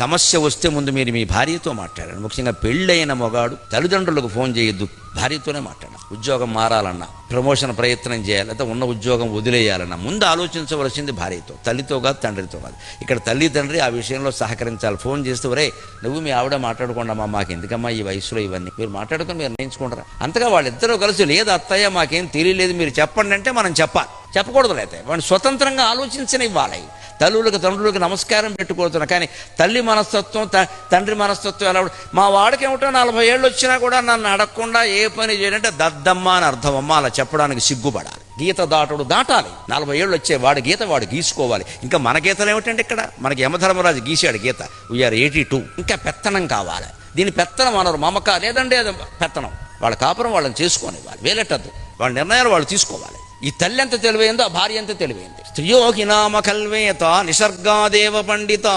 సమస్య వస్తే ముందు మీరు మీ భార్యతో మాట్లాడండి. ముఖ్యంగా పెళ్ళైన మొగాడు తల్లిదండ్రులకు ఫోన్ చేయొద్దు భార్యతోనే మాట్లాడాలి ఉద్యోగం మారాలన్నా ప్రమోషన్ ప్రయత్నం చేయాలి లేదా ఉన్న ఉద్యోగం వదిలేయాలన్నా ముందు ఆలోచించవలసింది భార్యతో తల్లితో కాదు తండ్రితో కాదు. ఇక్కడ తల్లి తండ్రి ఆ విషయంలో సహకరించాలి. ఫోన్ చేస్తే ఒరే నువ్వు మీ ఆవిడ మాట్లాడుకోండమ్మా మాకు ఎందుకమ్మా ఈ వయసులో ఇవన్నీ? మీరు మాట్లాడుకుని మీరు నిర్ణయించుకుంటారా? అంతగా వాళ్ళిద్దరూ కలిసి లేదు అత్తయ్య మాకేం తెలియలేదు మీరు చెప్పండి అంటే మనం చెప్పాలి. చెప్పకూడదు అయితే వాడిని స్వతంత్రంగా ఆలోచించని ఇవ్వాలి తల్లులకు తండ్రులకు నమస్కారం పెట్టుకోతున్నా. కానీ తల్లి మనస్తత్వం త- తండ్రి మనస్తత్వం ఎలా మా వాడికి ఏమిటో నలభై ఏళ్ళు వచ్చినా కూడా నన్ను అడగకుండా ఏ పని చేయాలంటే దద్దమ్మ అని అర్థం. అమ్మ అలా చెప్పడానికి సిగ్గుపడాలి. గీత దాటుడు దాటాలి. నలభై ఏళ్ళు వచ్చే వాడి గీత వాడు గీసుకోవాలి. ఇంకా మన గీతలు ఏమిటంటే ఇక్కడ? మనకి యమధర్మరాజు గీసాడు గీత. వీఆర్ ఎయిటీ టూ ఇంకా పెత్తనం కావాలి. దీని పెత్తనం అనరు. మమక లేదండి అది పెత్తనం. వాళ్ళ కాపురం వాళ్ళని చేసుకోనివ్వాలి. వేలెట్టద్దు. వాళ్ళ నిర్ణయాలు వాళ్ళు తీసుకోవాలి. ఈ తల్లి ఎంత తెలివైందో ఆ భార్య ఎంత తెలివైంది? స్త్రియోకి నామ కల్వేత నిసర్గాదేవ పండితా.